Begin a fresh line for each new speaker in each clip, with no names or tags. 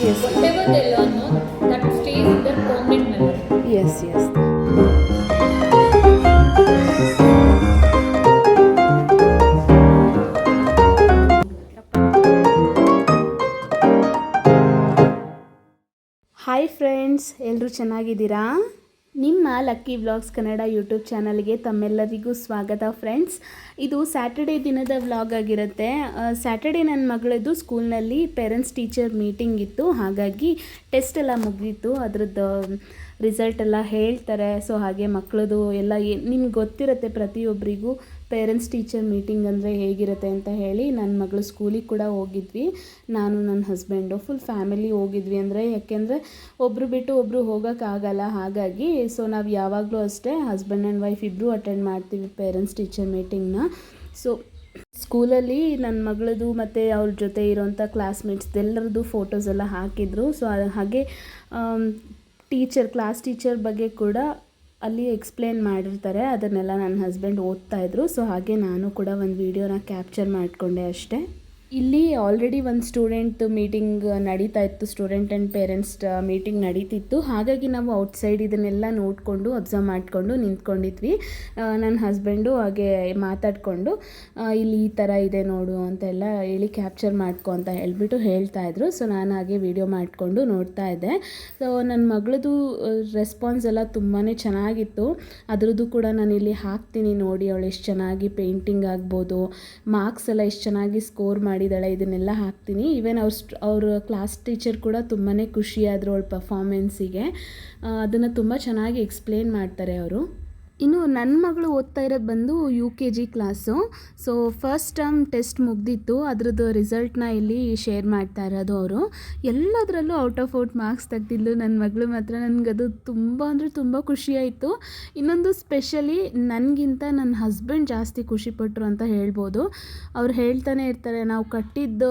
Yes.
Whatever they learn, no, that stays in their permanent memory.
Yes, yes. Hi friends ಎಲ್ಲರೂ ಚೆನ್ನಾಗಿದ್ದೀರಾ ನಿಮ್ಮ lucky vlogs Kannada YouTube ಚಾನಲ್ಗೆ ತಮ್ಮೆಲ್ಲರಿಗೂ ಸ್ವಾಗತ ಫ್ರೆಂಡ್ಸ್. ಇದು ಸ್ಯಾಟರ್ಡೇ ದಿನದ ವ್ಲಾಗ್ ಆಗಿರುತ್ತೆ. ಸ್ಯಾಟರ್ಡೇ ನನ್ನ ಮಗಳದ್ದು ಸ್ಕೂಲ್ನಲ್ಲಿ ಪೇರೆಂಟ್ಸ್ ಟೀಚರ್ ಮೀಟಿಂಗ್ ಇತ್ತು. ಹಾಗಾಗಿ ಟೆಸ್ಟ್ ಎಲ್ಲ ಮುಗೀತು. ಅದ್ರದ್ದು ರಿಸಲ್ಟ್ ಎಲ್ಲ ಹೇಳ್ತಾರೆ. ಸೊ ಹಾಗೆ ಮಕ್ಕಳದು ಎಲ್ಲ ನಿಮ್ಗೆ ಗೊತ್ತಿರುತ್ತೆ ಪ್ರತಿಯೊಬ್ಬರಿಗೂ. ಪೇರೆಂಟ್ಸ್ ಟೀಚರ್ ಮೀಟಿಂಗ್ ಅಂದರೆ ಹೇಗಿರುತ್ತೆ ಅಂತ ಹೇಳಿ ನನ್ನ ಮಗಳು ಸ್ಕೂಲಿಗೆ ಕೂಡ ಹೋಗಿದ್ವಿ. ನಾನು ನನ್ನ ಹಸ್ಬೆಂಡು ಫುಲ್ ಫ್ಯಾಮಿಲಿ ಹೋಗಿದ್ವಿ ಅಂದರೆ ಯಾಕೆಂದರೆ ಒಬ್ಬರು ಬಿಟ್ಟು ಒಬ್ಬರು ಹೋಗೋಕ್ಕಾಗಲ್ಲ ಹಾಗಾಗಿ ಸೊ ನಾವು ಯಾವಾಗಲೂ ಅಷ್ಟೇ ಹಸ್ಬೆಂಡ್ ಆ್ಯಂಡ್ ವೈಫ್ ಇಬ್ಬರು ಅಟೆಂಡ್ ಮಾಡ್ತೀವಿ ಪೇರೆಂಟ್ಸ್ ಟೀಚರ್ ಮೀಟಿಂಗ್ನ ಸೊ ಸ್ಕೂಲಲ್ಲಿ ನನ್ನ ಮಗಳದು ಮತ್ತು ಅವ್ರ ಜೊತೆ ಇರೋಂಥ ಕ್ಲಾಸ್ಮೇಟ್ಸ್ ಎಲ್ಲರದ್ದು ಫೋಟೋಸ್ ಎಲ್ಲ ಹಾಕಿದ್ರು. ಸೊ ಹಾಗೆ ಟೀಚರ್ ಕ್ಲಾಸ್ ಟೀಚರ್ ಬಗ್ಗೆ ಕೂಡ ಅಲ್ಲಿ ಎಕ್ಸ್ಪ್ಲೇನ್ ಮಾಡಿರ್ತಾರೆ, ಅದನ್ನೆಲ್ಲ ನನ್ನ ಹಸ್ಬೆಂಡ್ ಓದ್ತಾ ಇದ್ರು. ಸೊ ಹಾಗೆ ನಾನು ಕೂಡ ಒಂದು ವೀಡಿಯೋನ ಕ್ಯಾಪ್ಚರ್ ಮಾಡಿಕೊಂಡೆ ಅಷ್ಟೇ. ಇಲ್ಲಿ ಆಲ್ರೆಡಿ ಒಂದು ಸ್ಟೂಡೆಂಟ್ ಮೀಟಿಂಗ್ ನಡೀತಾ ಇತ್ತು ಸ್ಟೂಡೆಂಟ್ ಆ್ಯಂಡ್ ಪೇರೆಂಟ್ಸ್ ಮೀಟಿಂಗ್ ನಡೀತಿತ್ತು. ಹಾಗಾಗಿ ನಾವು ಔಟ್ಸೈಡ್ ಇದನ್ನೆಲ್ಲ ನೋಡಿಕೊಂಡು ಅಬ್ಸರ್ವ್ ಮಾಡಿಕೊಂಡು ನಿಂತ್ಕೊಂಡಿದ್ವಿ. ನನ್ನ ಹಸ್ಬೆಂಡು ಹಾಗೆ ಮಾತಾಡಿಕೊಂಡು ಇಲ್ಲಿ ಈ ಥರ ಇದೆ ನೋಡು ಅಂತೆಲ್ಲ ಹೇಳಿ ಕ್ಯಾಪ್ಚರ್ ಮಾಡ್ಕೊ ಅಂತ ಹೇಳಿಬಿಟ್ಟು ಹೇಳ್ತಾ ಇದ್ರು. ಸೊ ನಾನು ಹಾಗೆ ವಿಡಿಯೋ ಮಾಡಿಕೊಂಡು ನೋಡ್ತಾ ಇದ್ದೆ. ಸೊ ನನ್ನ ಮಗಳದು ರೆಸ್ಪಾನ್ಸ್ ಎಲ್ಲ ತುಂಬಾ ಚೆನ್ನಾಗಿತ್ತು. ಅದರದ್ದು ಕೂಡ ನಾನು ಇಲ್ಲಿ ಹಾಕ್ತೀನಿ ನೋಡಿ, ಅವಳು ಎಷ್ಟು ಚೆನ್ನಾಗಿ ಪೇಂಟಿಂಗ್ ಆಗ್ಬೋದು ಮಾರ್ಕ್ಸ್ ಎಲ್ಲ ಎಷ್ಟು ಚೆನ್ನಾಗಿ ಸ್ಕೋರ್ ಮಾಡಿದ್ದಾಳೆ, ಇದನ್ನೆಲ್ಲ ಹಾಕ್ತೀನಿ. ಈವನ್ ಅವ್ರ ಅವ್ರ ಕ್ಲಾಸ್ ಟೀಚರ್ ಕೂಡ ತುಂಬಾ ಖುಷಿಯಾದರು ಅವಳ ಪರ್ಫಾಮೆನ್ಸಿಗೆ ಅದನ್ನು ತುಂಬ ಚೆನ್ನಾಗಿ ಎಕ್ಸ್ಪ್ಲೇನ್ ಮಾಡ್ತಾರೆ ಅವರು. ಇನ್ನು ನನ್ನ ಮಗಳು ಓದ್ತಾ ಇರೋದು ಬಂದು U K G class so first term test ಮುಗ್ದಿತ್ತು. ಅದ್ರದ್ದು ರಿಸಲ್ಟ್ನ ಇಲ್ಲಿ ಶೇರ್ ಮಾಡ್ತಾ ಇರೋದು ಅವರು. ಎಲ್ಲದರಲ್ಲೂ ಔಟ್ ಆಫ್ ಔಟ್ ಮಾರ್ಕ್ಸ್ ತೆಗ್ದಿದ್ದು ನನ್ನ ಮಗಳು ಮಾತ್ರ. ನನಗದು ತುಂಬ ಅಂದರೆ ತುಂಬ ಖುಷಿಯಾಯಿತು ಇನ್ನೊಂದು ಸ್ಪೆಷಲಿ ನನಗಿಂತ ನನ್ನ ಹಸ್ಬೆಂಡ್ ಜಾಸ್ತಿ ಖುಷಿಪಟ್ಟರು ಅಂತ ಹೇಳ್ಬೋದು. ಅವ್ರು ಹೇಳ್ತಾನೆ ಇರ್ತಾರೆ ನಾವು ಕಟ್ಟಿದ್ದು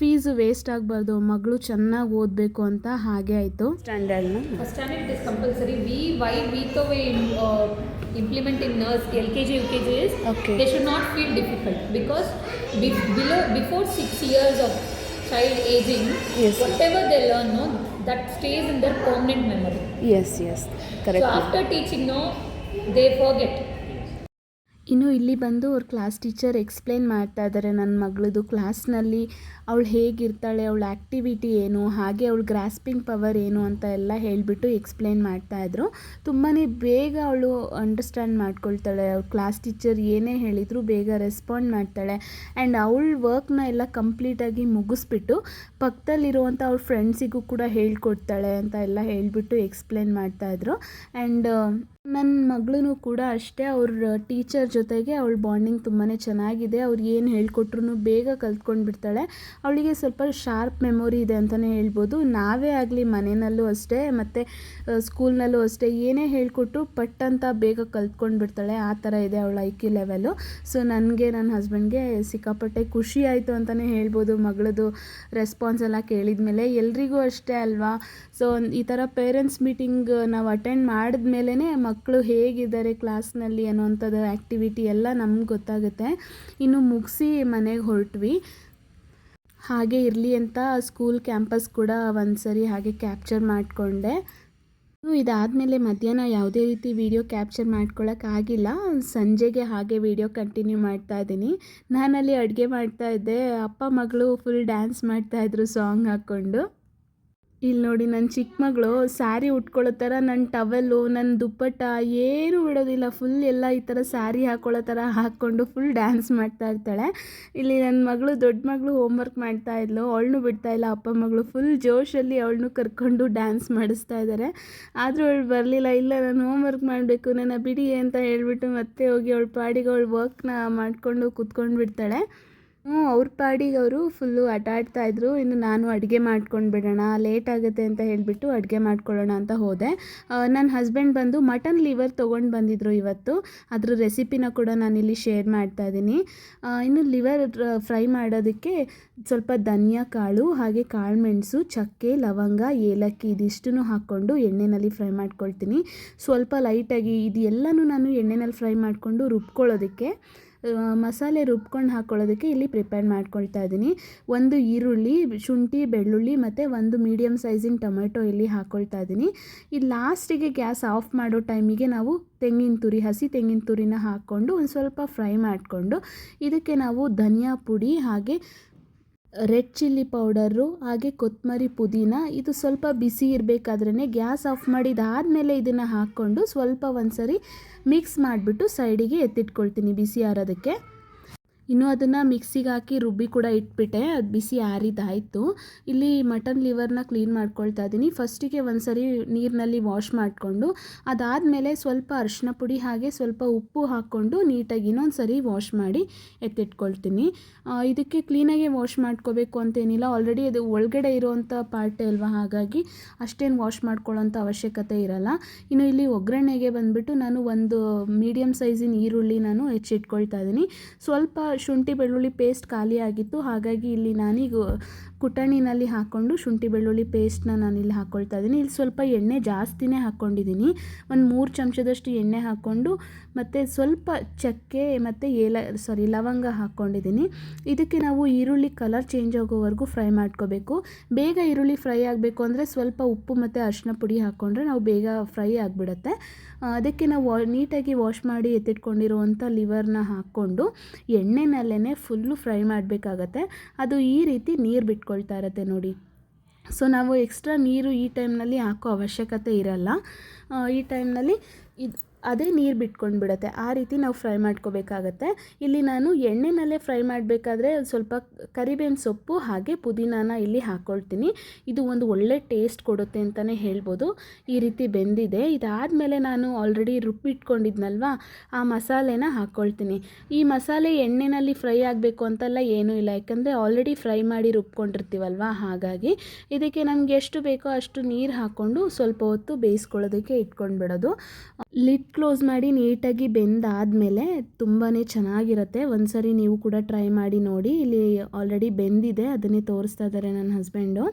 ಫೀಸು ವೇಸ್ಟ್ ಆಗಬಾರ್ದು. ಮಗಳು ಚೆನ್ನಾಗಿ ಓದಬೇಕು ಅಂತ. ಹಾಗೆ ಆಯಿತು. ಸ್ಟ್ಯಾಂಡರ್ಡ್ನ
compulsory V Y is Implementing nurse LKG, UKG is
okay.
they should not feel difficult because be, below before six years of child aging,
yes.
whatever they learn, no, that stays in their permanent memory.
Yes, yes,
correct.
So
after teaching, no, they forget.
ಇನ್ನು ಇಲ್ಲಿ ಬಂದು ಅವ್ರ class teacher explain ಮಾಡ್ತಾ ಇದ್ದಾರೆ ನನ್ನ ಮಗಳದು ಕ್ಲಾಸ್ನಲ್ಲಿ ಅವಳು ಹೇಗಿರ್ತಾಳೆ, ಅವಳ ಆ್ಯಕ್ಟಿವಿಟಿ ಏನು, ಹಾಗೆ ಅವಳು ಗ್ರಾಸ್ಪಿಂಗ್ ಪವರ್ ಏನು ಅಂತ ಎಲ್ಲ ಹೇಳಿಬಿಟ್ಟು ಎಕ್ಸ್ಪ್ಲೇನ್ ಮಾಡ್ತಾಯಿದ್ರು ತುಂಬಾ ಬೇಗ ಅವಳು ಅಂಡರ್ಸ್ಟ್ಯಾಂಡ್ ಮಾಡ್ಕೊಳ್ತಾಳೆ ಅವ್ರ ಕ್ಲಾಸ್ ಟೀಚರ್ ಏನೇ ಹೇಳಿದರೂ ಬೇಗ ರೆಸ್ಪಾಂಡ್ ಮಾಡ್ತಾಳೆ. ಆ್ಯಂಡ್ ಅವಳ ವರ್ಕ್ನ ಎಲ್ಲ ಕಂಪ್ಲೀಟಾಗಿ ಮುಗಿಸ್ಬಿಟ್ಟು ಪಕ್ಕದಲ್ಲಿರುವಂಥ ಅವ್ರ ಫ್ರೆಂಡ್ಸಿಗೂ ಕೂಡ ಹೇಳ್ಕೊಡ್ತಾಳೆ ಅಂತ ಎಲ್ಲ ಹೇಳಿಬಿಟ್ಟು ಎಕ್ಸ್ಪ್ಲೇನ್ ಮಾಡ್ತಾಯಿದ್ರು ಆ್ಯಂಡ್ ನನ್ನ ಮಗಳೂ ಕೂಡ ಅಷ್ಟೇ, ಅವ್ರ ಟೀಚರ್ ಜೊತೆಗೆ ಅವಳ ಬಾಂಡಿಂಗ್ ತುಂಬಾ ಚೆನ್ನಾಗಿದೆ. ಅವ್ರು ಏನು ಹೇಳ್ಕೊಟ್ರು ಬೇಗ ಕಲ್ತ್ಕೊಂಡು ಬಿಡ್ತಾಳೆ. ಅವಳಿಗೆ ಸ್ವಲ್ಪ ಶಾರ್ಪ್ ಮೆಮೊರಿ ಇದೆ ಅಂತಲೇ ಹೇಳ್ಬೋದು. ನಾವೇ ಆಗಲಿ ಮನೆಯಲ್ಲೂ ಅಷ್ಟೇ, ಮತ್ತು ಸ್ಕೂಲ್ನಲ್ಲೂ ಅಷ್ಟೇ ಏನೇ ಹೇಳ್ಕೊಟ್ರು ಪಟ್ ಅಂತ ಬೇಗ ಕಲ್ತ್ಕೊಂಡು ಬಿಡ್ತಾಳೆ. ಆ ಥರ ಇದೆ ಅವಳ ಐ ಕ್ಯೂ ಲೆವೆಲು. ಸೊ, ನನಗೆ ನನ್ನ ಹಸ್ಬೆಂಡ್ಗೆ ಸಿಕ್ಕಾಪಟ್ಟೆ ಖುಷಿ ಆಯಿತು ಅಂತಲೇ ಹೇಳ್ಬೋದು. ಮಗಳದು ರೆಸ್ಪಾನ್ಸ್ ಎಲ್ಲ ಕೇಳಿದ ಮೇಲೆ ಎಲ್ರಿಗೂ ಅಷ್ಟೇ ಅಲ್ವಾ? ಸೊ, ಈ ಥರ ಪೇರೆಂಟ್ಸ್ ಮೀಟಿಂಗ್ ನಾವು ಅಟೆಂಡ್ ಮಾಡಿದ್ಮೇಲೆ ಮಕ್ಕಳು ಹೇಗಿದ್ದಾರೆ ಕ್ಲಾಸ್ನಲ್ಲಿ ಅನ್ನೋವಂಥದ್ದು ಆ್ಯಕ್ಟಿವಿಟಿ ಎಲ್ಲ ನಮ್ಗೆ ಗೊತ್ತಾಗುತ್ತೆ. ಇನ್ನು ಮುಗಿಸಿ ಮನೆಗೆ ಹೊರಟ್ವಿ. ಹಾಗೆ ಇರಲಿ ಅಂತ ಸ್ಕೂಲ್ ಕ್ಯಾಂಪಸ್ ಕೂಡ ಒಂದ್ಸರಿ ಹಾಗೆ ಕ್ಯಾಪ್ಚರ್ ಮಾಡಿಕೊಂಡೆ. ಇದಾದಮೇಲೆ ಮಧ್ಯಾಹ್ನ ಯಾವುದೇ ರೀತಿ ವಿಡಿಯೋ ಕ್ಯಾಪ್ಚರ್ ಮಾಡ್ಕೊಳ್ಳೋಕ್ಕಾಗಿಲ್ಲ ಸಂಜೆಗೆ ಹಾಗೆ ವಿಡಿಯೋ ಕಂಟಿನ್ಯೂ ಮಾಡ್ತಾ ಇದ್ದೀನಿ. ನಾನಲ್ಲಿ ಅಡುಗೆ ಮಾಡ್ತಾ ಇದ್ದೆ. ಅಪ್ಪ ಮಗಳು ಫುಲ್ ಡ್ಯಾನ್ಸ್ ಮಾಡ್ತಾಯಿದ್ರು ಸಾಂಗ್ ಹಾಕ್ಕೊಂಡು. ಇಲ್ಲಿ ನೋಡಿ ನನ್ನ ಚಿಕ್ಕ ಮಗಳು ಸ್ಯಾರಿ ಉಟ್ಕೊಳ್ಳೋ ಥರ ನನ್ನ ಟವೆಲ್ಲು ನನ್ನ ದುಪ್ಪಟ್ಟ ಏನೂ ಬಿಡೋದಿಲ್ಲ. ಫುಲ್ ಎಲ್ಲ ಈ ಥರ ಸ್ಯಾರಿ ಹಾಕ್ಕೊಳ್ಳೋ ಥರ ಹಾಕ್ಕೊಂಡು ಫುಲ್ ಡ್ಯಾನ್ಸ್ ಮಾಡ್ತಾ ಇರ್ತಾಳೆ. ಇಲ್ಲಿ ನನ್ನ ಮಗಳು ದೊಡ್ಡ ಮಗಳು ಹೋಮ್ವರ್ಕ್ ಮಾಡ್ತಾ ಇದ್ಲು ಅವಳನ್ನೂ ಬಿಡ್ತಾ ಇಲ್ಲ. ಅಪ್ಪ ಮಗಳು ಫುಲ್ ಜೋಶಲ್ಲಿ ಅವಳನ್ನು ಕರ್ಕೊಂಡು ಡ್ಯಾನ್ಸ್ ಮಾಡಿಸ್ತಾ ಇದ್ದಾರೆ ಆದರೂ ಅವಳು ಬರಲಿಲ್ಲ. ಇಲ್ಲ, ನಾನು ಹೋಮ್ವರ್ಕ್ ಮಾಡಬೇಕು, ನನ್ನ ಬಿಡಿ ಅಂತ ಹೇಳಿಬಿಟ್ಟು ಮತ್ತೆ ಹೋಗಿ ಅವಳ ಪಾಡಿಗೆ ಅವಳು ವರ್ಕ್ನ ಮಾಡಿಕೊಂಡು ಕೂತ್ಕೊಂಡು ಬಿಡ್ತಾಳೆ ಹ್ಞೂ, ಅವ್ರ ಪಾಡಿಗೆ ಅವರು ಫುಲ್ಲು ಆಟ ಆಡ್ತಾ ಇದ್ರು. ಇನ್ನು ನಾನು ಅಡುಗೆ ಮಾಡ್ಕೊಂಡು ಬಿಡೋಣ, ಲೇಟ್ ಆಗುತ್ತೆ ಅಂತ ಹೇಳಿಬಿಟ್ಟು ಅಡುಗೆ ಮಾಡ್ಕೊಳ್ಳೋಣ ಅಂತ ಹೋದೆ. ನನ್ನ ಹಸ್ಬೆಂಡ್ ಬಂದು ಮಟನ್ ಲಿವರ್ ತೊಗೊಂಡು ಬಂದಿದ್ರು ಇವತ್ತು. ಅದ್ರ ರೆಸಿಪಿನ ಕೂಡ ನಾನಿಲ್ಲಿ ಶೇರ್ ಮಾಡ್ತಾ ಇದ್ದೀನಿ. ಇನ್ನು ಲಿವರ್ ಫ್ರೈ ಮಾಡೋದಕ್ಕೆ ಸ್ವಲ್ಪ ಧನಿಯಾ ಕಾಳು, ಹಾಗೆ ಕಾಳುಮೆಣಸು ಚಕ್ಕೆ, ಲವಂಗ, ಏಲಕ್ಕಿ ಇದಿಷ್ಟನ್ನು ಹಾಕ್ಕೊಂಡು ಎಣ್ಣೆಯಲ್ಲಿ ಫ್ರೈ ಮಾಡ್ಕೊಳ್ತೀನಿ. ಸ್ವಲ್ಪ ಲೈಟಾಗಿ ಇದು ಎಲ್ಲನೂ ನಾನು ಎಣ್ಣೆನಲ್ಲಿ ಫ್ರೈ ಮಾಡಿಕೊಂಡು ರುಬ್ಕೊಳ್ಳೋದಕ್ಕೆ. ಮಸಾಲೆ ರುಬ್ಕೊಂಡು ಹಾಕ್ಕೊಳ್ಳೋದಕ್ಕೆ ಇಲ್ಲಿ ಪ್ರಿಪೇರ್ ಮಾಡ್ಕೊಳ್ತಾ ಇದ್ದೀನಿ. ಒಂದು ಈರುಳ್ಳಿ, ಶುಂಠಿ, ಬೆಳ್ಳುಳ್ಳಿ ಮತ್ತು ಒಂದು ಮೀಡಿಯಮ್ ಸೈಜಿನ ಟೊಮೆಟೊ ಇಲ್ಲಿ ಹಾಕ್ಕೊಳ್ತಾ ಇದ್ದೀನಿ. ಈ ಲಾಸ್ಟಿಗೆ ಗ್ಯಾಸ್ ಆಫ್ ಮಾಡೋ ಟೈಮಿಗೆ ನಾವು ತೆಂಗಿನ ತುರಿ, ಹಸಿ ತೆಂಗಿನ ತುರಿನ ಹಾಕ್ಕೊಂಡು ಒಂದು ಸ್ವಲ್ಪ ಫ್ರೈ ಮಾಡಿಕೊಂಡು ಇದಕ್ಕೆ ನಾವು ಧನಿಯಾ ಪುಡಿ ಹಾಗೆ ರೆಡ್ ಚಿಲ್ಲಿ ಪೌಡರು, ಹಾಗೆ ಕೊತ್ತಂಬರಿ ಪುದೀನ. ಇದು ಸ್ವಲ್ಪ ಬಿಸಿ ಇರಬೇಕಾದ್ರೆ ಗ್ಯಾಸ್ ಆಫ್ ಮಾಡಿದಾದಮೇಲೆ ಇದನ್ನು ಹಾಕ್ಕೊಂಡು ಸ್ವಲ್ಪ ಒಂದು ಸರಿ ಮಿಕ್ಸ್ ಮಾಡಿಬಿಟ್ಟು ಸೈಡಿಗೆ ಎತ್ತಿಟ್ಕೊಳ್ತೀನಿ ಬಿಸಿ ಆರೋದಕ್ಕೆ. ಇನ್ನು ಅದನ್ನು ಮಿಕ್ಸಿಗೆ ಹಾಕಿ ರುಬ್ಬಿ ಕೂಡ ಇಟ್ಬಿಟ್ಟೆ. ಅದು ಬಿಸಿ ಆರಿದಾಯಿತು. ಇಲ್ಲಿ ಮಟನ್ ಲಿವರ್ನ ಕ್ಲೀನ್ ಮಾಡ್ಕೊಳ್ತಾ ಇದ್ದೀನಿ ಫಸ್ಟಿಗೆ ಒಂದು ಸರಿ ನೀರಿನಲ್ಲಿ ವಾಶ್ ಮಾಡಿಕೊಂಡು, ಅದಾದಮೇಲೆ ಸ್ವಲ್ಪ ಅರಿಶಿನ ಪುಡಿ ಹಾಗೆ ಸ್ವಲ್ಪ ಉಪ್ಪು ಹಾಕ್ಕೊಂಡು ನೀಟಾಗಿ ಇನ್ನೊಂದು ಸರಿ ವಾಶ್ ಮಾಡಿ ಎತ್ತಿಟ್ಕೊಳ್ತೀನಿ. ಇದಕ್ಕೆ ಕ್ಲೀನಾಗೆ ವಾಶ್ ಮಾಡ್ಕೋಬೇಕು ಅಂತೇನಿಲ್ಲ. ಆಲ್ರೆಡಿ ಅದು ಒಳಗಡೆ ಇರೋವಂಥ ಪಾರ್ಟೇ ಅಲ್ವಾ? ಹಾಗಾಗಿ ಅಷ್ಟೇನು ವಾಶ್ ಮಾಡ್ಕೊಳ್ಳೋಂಥ ಅವಶ್ಯಕತೆ ಇರಲ್ಲ. ಇನ್ನು ಇಲ್ಲಿ ಒಗ್ಗರಣೆಗೆ ಬಂದುಬಿಟ್ಟು ನಾನು ಒಂದು ಮೀಡಿಯಮ್ ಸೈಜಿನ ಈರುಳ್ಳಿ ನಾನು ಹೆಚ್ಚಿಟ್ಕೊಳ್ತಾ ಇದ್ದೀನಿ ಸ್ವಲ್ಪ ಶುಂಠಿ ಬೆಳ್ಳುಳ್ಳಿ ಪೇಸ್ಟ್ ಖಾಲಿಯಾಗಿತ್ತು. ಹಾಗಾಗಿ ಇಲ್ಲಿ ನಾನೀಗ ಕುಟಣಿನಲ್ಲಿ ಹಾಕ್ಕೊಂಡು ಶುಂಠಿ ಬೆಳ್ಳುಳ್ಳಿ ಪೇಸ್ಟ್ನ ನಾನಿಲ್ಲಿ ಹಾಕ್ಕೊಳ್ತಾ ಇದ್ದೀನಿ. ಇಲ್ಲಿ ಸ್ವಲ್ಪ ಎಣ್ಣೆ ಜಾಸ್ತಿನೇ ಹಾಕ್ಕೊಂಡಿದ್ದೀನಿ. ಒಂದು ಮೂರು ಚಮಚದಷ್ಟು ಎಣ್ಣೆ ಹಾಕ್ಕೊಂಡು ಮತ್ತು ಸ್ವಲ್ಪ ಚಕ್ಕೆ ಮತ್ತು ಏಲ ಸಾರಿ ಲವಂಗ ಹಾಕ್ಕೊಂಡಿದ್ದೀನಿ. ಇದಕ್ಕೆ ನಾವು ಈರುಳ್ಳಿ ಕಲರ್ ಚೇಂಜ್ ಆಗೋವರೆಗೂ ಫ್ರೈ ಮಾಡ್ಕೋಬೇಕು. ಬೇಗ ಈರುಳ್ಳಿ ಫ್ರೈ ಆಗಬೇಕು ಅಂದರೆ ಸ್ವಲ್ಪ ಉಪ್ಪು ಮತ್ತು ಅರಿಶಿನ ಪುಡಿ ಹಾಕ್ಕೊಂಡ್ರೆ ನಾವು ಬೇಗ ಫ್ರೈ ಆಗಿಬಿಡುತ್ತೆ. ಅದಕ್ಕೆ ನಾವು ನೀಟಾಗಿ ವಾಶ್ ಮಾಡಿ ಎತ್ತಿಟ್ಕೊಂಡಿರುವಂಥ ಲಿವರ್ನ ಹಾಕ್ಕೊಂಡು ಎಣ್ಣೆನಲ್ಲೇ ಫುಲ್ಲು ಫ್ರೈ ಮಾಡಬೇಕಾಗತ್ತೆ. ಅದು ಈ ರೀತಿ ನೀರು ಬಿಟ್ಕೊಳ್ತಾ ಇರತ್ತೆ ನೋಡಿ. ಸೊ ನಾವು ಎಕ್ಸ್ಟ್ರಾ ನೀರು ಈ ಟೈಮ್ನಲ್ಲಿ ಹಾಕೋ ಅವಶ್ಯಕತೆ ಇರಲ್ಲ. ಈ ಟೈಮ್ನಲ್ಲಿ ಇದು ಅದೇ ನೀರು ಬಿಟ್ಕೊಂಡು ಬಿಡುತ್ತೆ ಆ ರೀತಿ ನಾವು ಫ್ರೈ ಮಾಡ್ಕೋಬೇಕಾಗತ್ತೆ. ಇಲ್ಲಿ ನಾನು ಎಣ್ಣೆನಲ್ಲೇ ಫ್ರೈ ಮಾಡಬೇಕಾದ್ರೆ ಸ್ವಲ್ಪ ಕರಿಬೇವಿನ ಸೊಪ್ಪು ಹಾಗೆ ಪುದೀನಾನ ಇಲ್ಲಿ ಹಾಕ್ಕೊಳ್ತೀನಿ ಇದು ಒಂದು ಒಳ್ಳೆ ಟೇಸ್ಟ್ ಕೊಡುತ್ತೆ ಅಂತಲೇ ಹೇಳ್ಬೋದು. ಈ ರೀತಿ ಬೆಂದಿದೆ. ಇದಾದಮೇಲೆ ನಾನು ಆಲ್ರೆಡಿ ರುಬ್ಬಿಟ್ಕೊಂಡಿದ್ನಲ್ವಾ? ಆ ಮಸಾಲೆನ ಹಾಕ್ಕೊಳ್ತೀನಿ ಈ ಮಸಾಲೆ ಎಣ್ಣೆನಲ್ಲಿ ಫ್ರೈ ಆಗಬೇಕು ಅಂತೆಲ್ಲ ಏನೂ ಇಲ್ಲ. ಯಾಕಂದರೆ ಆಲ್ರೆಡಿ ಫ್ರೈ ಮಾಡಿ ರುಬ್ಕೊಂಡಿರ್ತೀವಲ್ವ? ಹಾಗಾಗಿ ಇದಕ್ಕೆ ನಮಗೆ ಎಷ್ಟು ಬೇಕೋ ಅಷ್ಟು ನೀರು ಹಾಕ್ಕೊಂಡು ಸ್ವಲ್ಪ ಹೊತ್ತು ಬೇಯಿಸ್ಕೊಳ್ಳೋದಕ್ಕೆ ಇಟ್ಕೊಂಡು ಬಿಡೋದು ಲಿಡ್ ಕ್ಲೋಸ್ ಮಾಡಿ ನೀಟಾಗಿ ಬೆಂದಾದಮೇಲೆ ತುಂಬಾ ಚೆನ್ನಾಗಿರುತ್ತೆ. ಒಂದ್ಸರಿ ನೀವು ಕೂಡ ಟ್ರೈ ಮಾಡಿ ನೋಡಿ. ಇಲ್ಲಿ ಆಲ್ರೆಡಿ ಬೆಂದಿದೆ. ಅದನ್ನೇ ತೋರಿಸ್ತಾ ಇದ್ದಾರೆ ನನ್ನ ಹಸ್ಬೆಂಡು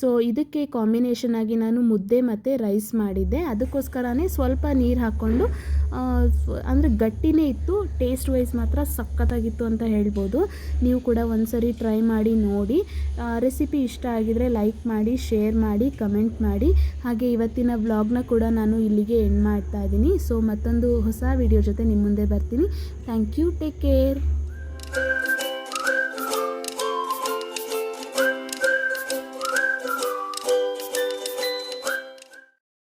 ಸೊ ಇದಕ್ಕೆ ಕಾಂಬಿನೇಷನ್ ಆಗಿ ನಾನು ಮುದ್ದೆ ಮತ್ತು ರೈಸ್ ಮಾಡಿದ್ದೆ. ಅದಕ್ಕೋಸ್ಕರನೇ ಸ್ವಲ್ಪ ನೀರು ಹಾಕ್ಕೊಂಡು ಅಂದರೆ ಗಟ್ಟಿನೇ ಇತ್ತು. ಟೇಸ್ಟ್ ವೈಸ್ ಮಾತ್ರ ಸಖತ್ತಾಗಿತ್ತು ಅಂತ ಹೇಳ್ಬೋದು. ನೀವು ಕೂಡ ಒಂದ್ಸರಿ ಟ್ರೈ ಮಾಡಿ ನೋಡಿ. ರೆಸಿಪಿ ಇಷ್ಟ ಆಗಿದರೆ ಲೈಕ್ ಮಾಡಿ ಶೇರ್ ಮಾಡಿ ಕಮೆಂಟ್ ಮಾಡಿ. ಹಾಗೆ ಇವತ್ತಿನ ವ್ಲಾಗ್ನ ಕೂಡ ನಾನು ಇಲ್ಲಿಗೆ ಎಂಡ್ ಮಾಡ್ತಾ ಇದ್ದೀನಿ. ಸೊ ಮತ್ತೊಂದು ಹೊಸ ವಿಡಿಯೋ ಜೊತೆ ನಿಮ್ಮ ಮುಂದೆ ಬರ್ತೀನಿ. Thank you take care